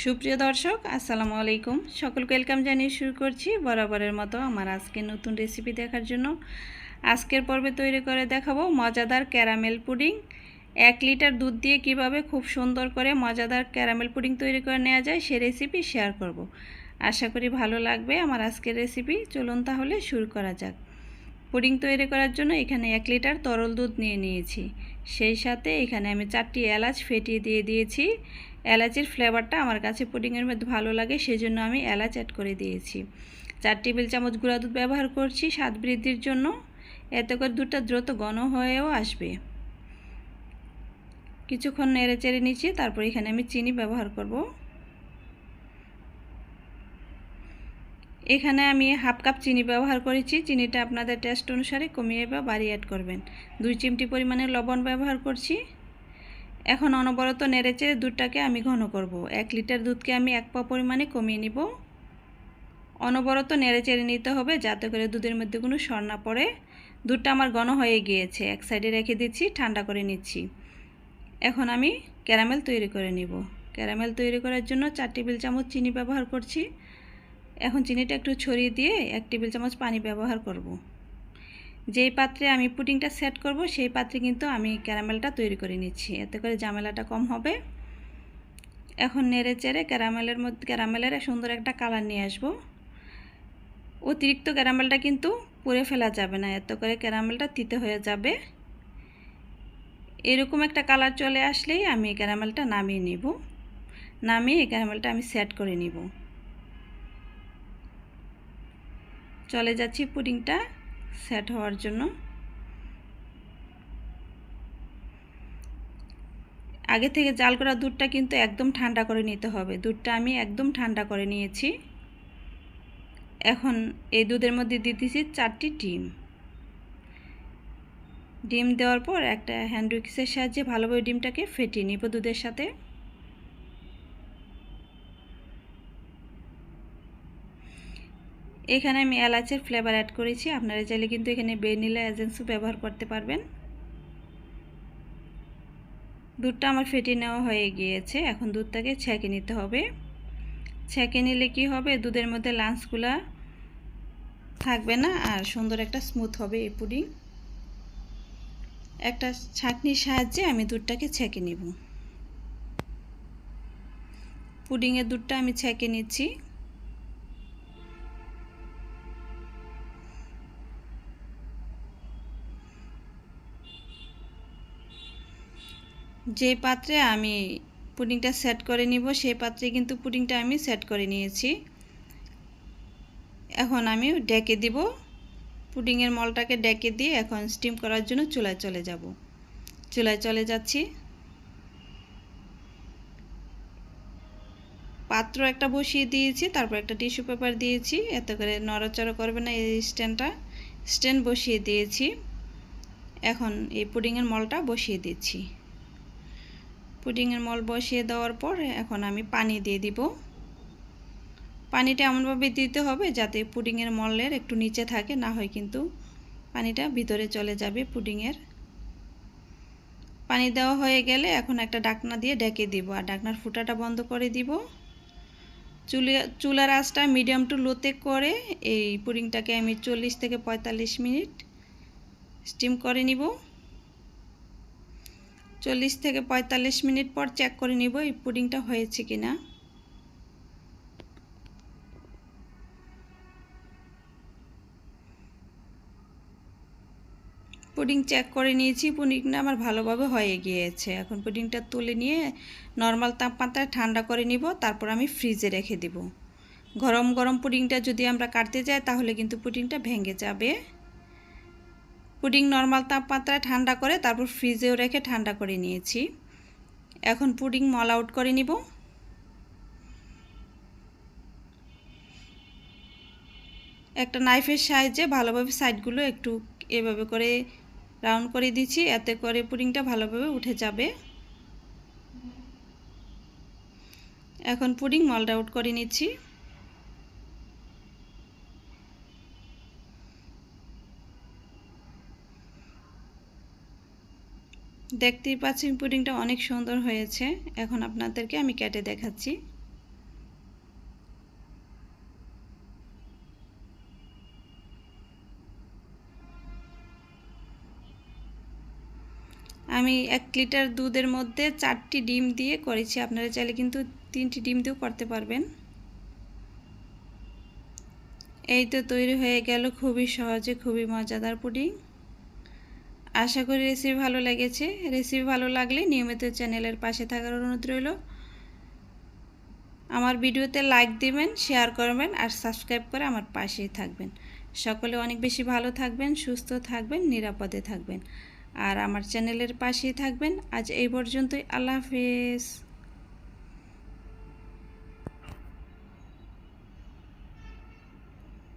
সুপ্রিয় দর্শক, আসসালামু আলাইকুম। সকলকে ওয়েলকাম জানিয়ে শুরু করছি বরাবরের মতো আমার আজকে নতুন রেসিপি দেখার জন্য। আজকের পর্বে তৈরি করে দেখাবো মজাদার ক্যারামেল পুডিং। এক লিটার দুধ দিয়ে কীভাবে খুব সুন্দর করে মজাদার ক্যারামেল পুডিং তৈরি করে নেওয়া যায় সে রেসিপি শেয়ার করব। আশা করি ভালো লাগবে আমার আজকের রেসিপি। চলুন তাহলে শুরু করা যাক। পুডিং তৈরি করার জন্য এখানে এক লিটার তরল দুধ নিয়ে নিয়েছি। সেই সাথে এখানে আমি চারটি এলাচ ফেটিয়ে দিয়ে দিয়েছি। এলাচের ফ্লেভারটা আমার কাছে পুডিংয়ের মধ্যে ভালো লাগে সেই জন্য আমি এলাচ অ্যাড করে দিয়েছি। চার টেবিল চামচ গুঁড়া দুধ ব্যবহার করছি স্বাদ বৃদ্ধির জন্য। এতে করে দুধটা দ্রুত ঘন হয়েও আসবে। কিছুক্ষণ নেড়ে চেড়ে নিচ্ছি, তারপর এখানে আমি চিনি ব্যবহার করব। এখানে আমি হাফ কাপ চিনি ব্যবহার করেছি। চিনিটা আপনাদের টেস্ট অনুসারে কমিয়ে বা বাড়িয়ে অ্যাড করবেন। দুই চিমটি পরিমাণে লবণ ব্যবহার করছি। এখন অনবরত নেড়েচেড়ে দুধটাকে আমি ঘন করব। এক লিটার দুধকে আমি এক পা পরিমাণে কমিয়ে নিব। অনবরত নেড়েচেড়ে নিতে হবে যাতে করে দুধের মধ্যে কোনো সর না পড়ে। দুধটা আমার ঘন হয়ে গিয়েছে। এক সাইডে রেখে দিচ্ছি, ঠান্ডা করে নিচ্ছি। এখন আমি ক্যারামেল তৈরি করে নিব। ক্যারামেল তৈরি করার জন্য চার টেবিল চামচ চিনি ব্যবহার করছি। এখন চিনিটা একটু ছড়িয়ে দিয়ে এক টেবিল চামচ পানি ব্যবহার করব। যেই পাত্রে আমি পুডিংটা সেট করব, সেই পাত্রে কিন্তু আমি ক্যারামেলটা তৈরি করে নিচ্ছি। এতে করে ঝামেলাটা কম হবে। এখন নেড়ে চেড়ে ক্যারামেলের মধ্যে, ক্যারামেলের সুন্দর একটা কালার নিয়ে আসব। অতিরিক্ত ক্যারামেলটা কিন্তু পুড়ে ফেলা যাবে না, এত করে ক্যারামেলটা তিতে হয়ে যাবে। এরকম একটা কালার চলে আসলেই আমি ক্যারামেলটা নামিয়ে নিব। নামিয়ে এই ক্যারামেলটা আমি সেট করে নিব। চলে যাচ্ছি পুডিংটা সেট হওয়ার জন্য। আগে থেকে জাল করা দুধটা কিন্তু একদম ঠান্ডা করে নিতে হবে। দুধটা আমি একদম ঠান্ডা করে নিয়েছি। এখন এই দুধের মধ্যে দিতেছি চারটি ডিম। ডিম দেওয়ার পর একটা হ্যান্ড উইক্সের সাহায্যে ভালোভাবে ডিমটাকে ফেটিয়ে নিব দুধের সাথে। এখানে আমি এলাচের ফ্লেভার অ্যাড করেছি। আপনারা চাইলে কিন্তু এখানে ভ্যানিলা এজেন্সও ব্যবহার করতে পারবেন। দুধটা আমার ফেটে নেওয়া হয়ে গিয়েছে। এখন দুধটাকে ছেঁকে নিতে হবে। ছেঁকে নিলে কি হবে? দুধের মধ্যে লাঞ্চগুলা থাকবে না আর সুন্দর একটা স্মুথ হবে এই পুডিং। একটা ছাঁকনির সাহায্যে আমি দুধটাকে ছেঁকে নিব। পুডিংয়ের দুধটা আমি ছেঁকে নিচ্ছি। যে পাত্রে আমি পুডিংটা সেট করে নিব সেই পাত্রে কিন্তু পুডিংটা আমি সেট করে নিয়েছি। এখন আমি ডেকে দিব। পুডিংয়ের মলটাকে ডেকে দিয়ে এখন স্টিম করার জন্য চুলায় চলে যাব। চুলায় চলে যাচ্ছি। পাত্র একটা বসিয়ে দিয়েছি, তারপর একটা টিস্যু পেপার দিয়েছি। এত করে নড়াচড়া করবে না এই স্ট্যান্ডটা। স্ট্যান্ড বসিয়ে দিয়েছি। এখন এই পুডিংয়ের মলটা বসিয়ে দিচ্ছি। পুডিংয়ের মল বসিয়ে দেওয়ার পর এখন আমি পানি দিয়ে দিব। পানিটা এমনভাবে দিতে হবে যাতে পুডিংয়ের মলের একটু নিচে থাকে, না হয় কিন্তু পানিটা ভিতরে চলে যাবে পুডিংয়ের। পানি দেওয়া হয়ে গেলে এখন একটা ডাকনা দিয়ে ডেকে দিব আর ডাকনার ফুটাটা বন্ধ করে দিব। চুলে, চুলার আঁচটা মিডিয়াম টু লোতে করে এই পুডিংটাকে আমি চল্লিশ থেকে পঁয়তাল্লিশ মিনিট স্টিম করে নিব। চল্লিশ থেকে পঁয়তাল্লিশ মিনিট পর চেক করে নিব এই পুডিংটা হয়েছে কি না পুডিং চেক করে নিয়েছি, পুডিংটা আমার ভালোভাবে হয়ে গিয়েছে। এখন পুডিংটা তুলে নিয়ে নর্মাল তাপমাত্রায় ঠান্ডা করে নিব, তারপর আমি ফ্রিজে রেখে দিব। গরম গরম পুডিংটা যদি আমরা কাটতে যাই, তাহলে কিন্তু পুডিংটা ভেঙে যাবে। পুডিং নর্মাল তাপমাত্রায় ঠান্ডা করে তারপর ফ্রিজেও রেখে ঠান্ডা করে নিয়েছি। এখন পুডিং মল আউট করে নিব। একটা নাইফের সাহায্যে ভালোভাবে সাইডগুলো একটু এভাবে করে রাউন্ড করে দিচ্ছি, এতে করে পুডিংটা ভালোভাবে উঠে যাবে। এখন পুডিং মল্ড আউট করে নিচ্ছি। দেখতেই পাচ্ছেন পুডিংটা অনেক সুন্দর হয়েছে। এখন আপনাদেরকে আমি কেটে দেখাচ্ছি। আমি এক লিটার দুধের মধ্যে চারটি ডিম দিয়ে করেছি। আপনারা চাইলে কিন্তু তিনটি ডিম দিয়েও করতে পারবেন। এই তো তৈরি হয়ে গেল। খুবই সহজে, খুবই মজাদার পুডিং আশা করি রেসিপি ভালো লেগেছে। রেসিপি ভালো লাগলে নিয়মিত চ্যানেলের পাশে থাকার অনুরোধ রইল। আমার ভিডিওতে লাইক দিবেন শেয়ার করবেন আর সাবস্ক্রাইব করে আমার পাশেই থাকবেন। সকলে অনেক বেশি ভালো থাকবেন, সুস্থ থাকবেন, নিরাপদে থাকবেন। আর আমার চ্যানেলের পাশেই থাকবেন। আজ এই পর্যন্তই। আল্লাহ হাফেজ।